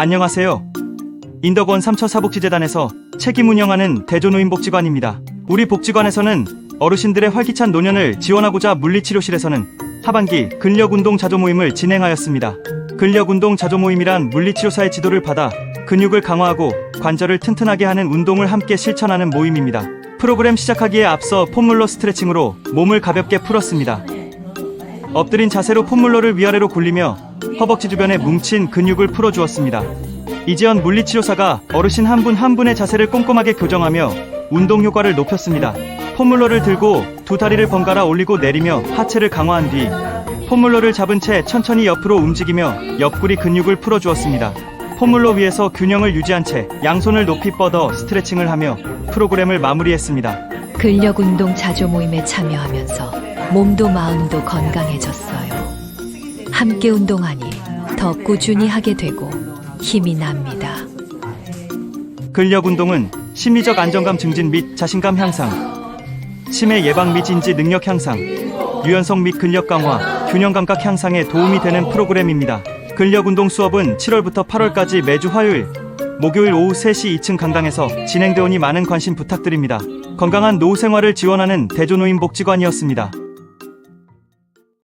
안녕하세요. 인덕원 삼처사복지재단에서 책임 운영하는 대조노인복지관입니다. 우리 복지관에서는 어르신들의 활기찬 노년을 지원하고자 물리치료실에서는 하반기 근력운동 자조 모임을 진행하였습니다. 근력운동 자조 모임이란 물리치료사의 지도를 받아 근육을 강화하고 관절을 튼튼하게 하는 운동을 함께 실천하는 모임입니다. 프로그램 시작하기에 앞서 폼롤러 스트레칭으로 몸을 가볍게 풀었습니다. 엎드린 자세로 폼롤러를 위아래로 굴리며 허벅지 주변에 뭉친 근육을 풀어주었습니다. 이지연 물리치료사가 어르신 한분한 분의 자세를 꼼꼼하게 교정하며 운동 효과를 높였습니다. 폼롤러를 들고 두 다리를 번갈아 올리고 내리며 하체를 강화한 뒤 폼롤러를 잡은 채 천천히 옆으로 움직이며 옆구리 근육을 풀어주었습니다. 폼롤러 위에서 균형을 유지한 채 양손을 높이 뻗어 스트레칭을 하며 프로그램을 마무리했습니다. 근력 운동 자조 모임에 참여하면서 몸도 마음도 건강해졌어요. 함께 운동하니 더 꾸준히 하게 되고 힘이 납니다. 근력 운동은 심리적 안정감 증진 및 자신감 향상, 치매 예방 및 인지 능력 향상, 유연성 및 근력 강화, 균형 감각 향상에 도움이 되는 프로그램입니다. 근력 운동 수업은 7월부터 8월까지 매주 화요일, 목요일 오후 3시 2층 강당에서 진행되오니 많은 관심 부탁드립니다. 건강한 노후 생활을 지원하는 대조노인 복지관이었습니다.